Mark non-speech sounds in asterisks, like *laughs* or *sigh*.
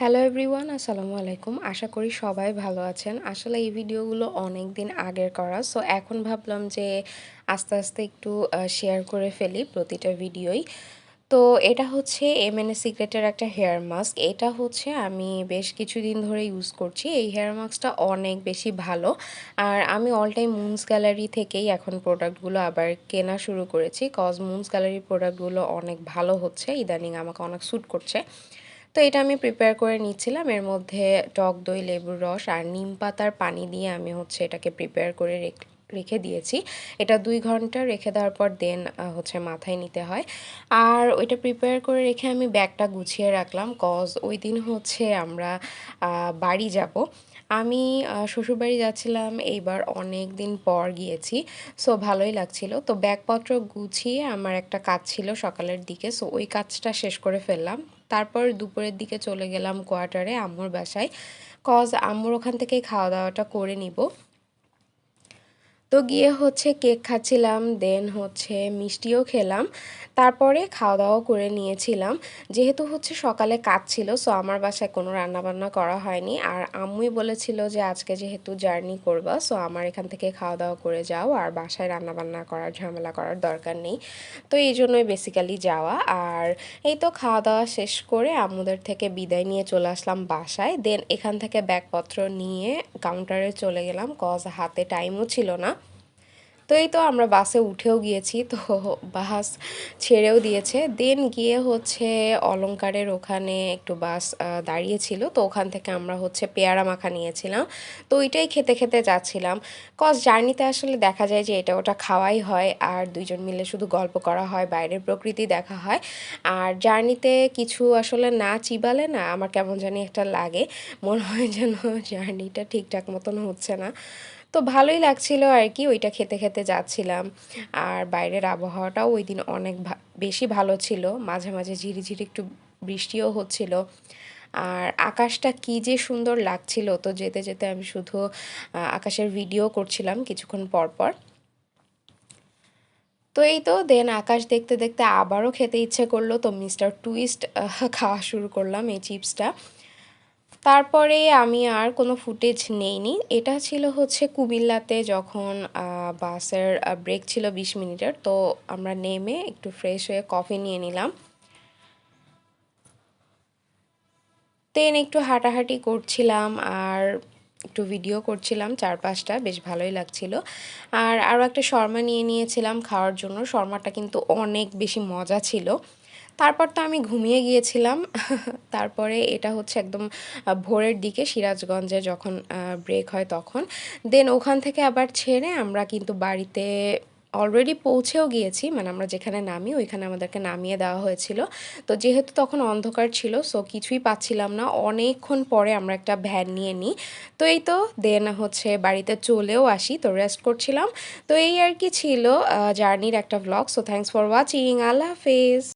Hello everyone আসসালামু আলাইকুম। আশা করি সবাই ভালো আছেন। আসলে এই ভিডিওগুলো অনেক দিন আগের করা সো এখন ভাবলাম যে আস্তে আস্তে একটু শেয়ার করে ফেলি প্রতিটা ভিডিওই। তো এটা হচ্ছে এম এন সিক্রেটের একটা হেয়ার মাস্ক এটা হচ্ছে আমি বেশ কিছুদিন ধরে ইউজ করছি। এই হেয়ার মাস্কটা অনেক বেশি ভালো। আর আমি অল টাইম মুন্স গ্যালারি থেকেই এখন প্রোডাক্টগুলো আবার কেনা শুরু করেছি। কজ মুন্স গ্যালারির প্রোডাক্টগুলো অনেক ভালো হচ্ছে। ইদানিং আমাকে অনেক স্যুট করছে। তো এটা আমি প্রিপেয়ার করে নিচ্ছিলাম। এর মধ্যে টক দই, লেবুর রস আর নিম পাতার পানি দিয়ে আমি হচ্ছে এটাকে প্রিপেয়ার করে রেখে দিয়েছি। এটা দুই ঘণ্টা রেখে দেওয়ার পর দেন হচ্ছে মাথায় নিতে হয়। আর ওইটা প্রিপেয়ার করে রেখে আমি ব্যাগটা গুছিয়ে রাখলাম কজ ওই দিন হচ্ছে আমরা বাড়ি যাব। আমি শ্বশুরবাড়ি যাচ্ছিলাম, এইবার অনেক দিন পর গিয়েছি। সো ভালোই লাগছিল। তো ব্যাগপত্র গুছিয়ে আমার একটা কাজ ছিল সকালের দিকে। সো ওই কাজটা শেষ করে ফেললাম। তারপর দুপুরের দিকে চলে গেলাম কোয়ার্টারে আম্মুর বাসায়। কজ আম্মুর ওখান থেকেই খাওয়া দাওয়াটা করে নিব। তো গিয়ে হচ্ছে কেক খাচ্ছিলাম দেন হচ্ছে মিষ্টিও খেলাম। তারপরে খাওয়া দাওয়া করে নিয়েছিলাম। যেহেতু হচ্ছে সকালে কাজ ছিল সো আমার বাসায় কোনো রান্নাবান্না করা হয়নি। আর আম্মুই বলেছিল যে, আজকে যেহেতু জার্নি করবা সো আমার এখান থেকে খাওয়া দাওয়া করে যাও। আর বাসায় রান্নাবান্না করার, ঝামেলা করার দরকার নেই। তো এই জন্যই বেসিক্যালি যাওয়া। আর এই তো খাওয়া দাওয়া শেষ করে আম্মুদের থেকে বিদায় নিয়ে চলে আসলাম বাসায়। দেন এখান থেকে ব্যাগপত্র নিয়ে কাউন্টারে চলে গেলাম কজ হাতে টাইমও ছিল না। তো এই তো আমরা বাসে উঠেও গিয়েছি, তো বাস ছেড়েও দিয়েছে। দেন গিয়ে হচ্ছে অলঙ্কারের ওখানে একটু বাস দাঁড়িয়েছিল, তো ওখান থেকে আমরা হচ্ছে পেয়ারা মাখা নিয়েছিলাম। তো ওইটাই খেতে খেতে যাচ্ছিলাম। কজ জার্নিতে আসলে দেখা যায় যে এটা ওটা খাওয়াই হয়, আর দুইজন মিলে শুধু গল্প করা হয়, বাইরের প্রকৃতি দেখা হয়। আর জার্নিতে কিছু আসলে না চিবালে না, আমার কেমন জানি একটা লাগে। মনে হয় যেন জার্নিটা ঠিকঠাক মতন হচ্ছে না। তো ভালোই লাগছিল আর কি, ওইটা খেতে খেতে যাচ্ছিলাম। আর বাইরের আবহাওয়াটাও ওই দিন অনেক বেশি ভালো ছিল। মাঝে মাঝে ঝিরিঝিরি একটু বৃষ্টিও হচ্ছিল। আর আকাশটা কি যে সুন্দর লাগছিল, তো যেতে যেতে আমি শুধু আকাশের ভিডিও করছিলাম কিছুক্ষণ পর পর। তো এই তো দেন আকাশ দেখতে দেখতে আবারও খেতে ইচ্ছে করল, তো মিস্টার টুইস্ট খাওয়া শুরু করলাম এই চিপসটা তারপরে আমি আর কোনো ফুটেজ নেইনি। এটা ছিল হচ্ছে কুমিল্লাতে যখন বাসের ব্রেক ছিল বিশ মিনিটের, তো আমরা নেমে একটু ফ্রেশ হয়ে কফি নিয়ে নিলাম। দেন একটু হাঁটাহাঁটি করছিলাম আর একটু ভিডিও করছিলাম চার পাঁচটা বেশ ভালোই লাগছিল। আর আরও একটা শর্মা নিয়ে নিয়েছিলাম খাওয়ার জন্য। শর্মাটা কিন্তু অনেক বেশি মজা ছিল। তারপর তো আমি ঘুমিয়ে গিয়েছিলাম। *laughs* তারপরে এটা হচ্ছে একদম ভোরের দিকে সিরাজগঞ্জে যখন ব্রেক হয় তখন। দেন ওখান থেকে আবার ছেড়ে আমরা কিন্তু বাড়িতে অলরেডি পৌঁছেও গিয়েছি। মানে আমরা যেখানে নামি ওইখানে আমাদেরকে নামিয়ে দেওয়া হয়েছিল। তো যেহেতু তখন অন্ধকার ছিল সো কিছুই পাচ্ছিলাম না। অনেকক্ষণ পরে আমরা একটা ভ্যান নিয়ে নিই। তো এই তো দেন হচ্ছে বাড়িতে চলেও আসি। তো রেস্ট করছিলাম। তো এই আর কি ছিল জার্নির একটা blog so thanks for watching Allah Hafez.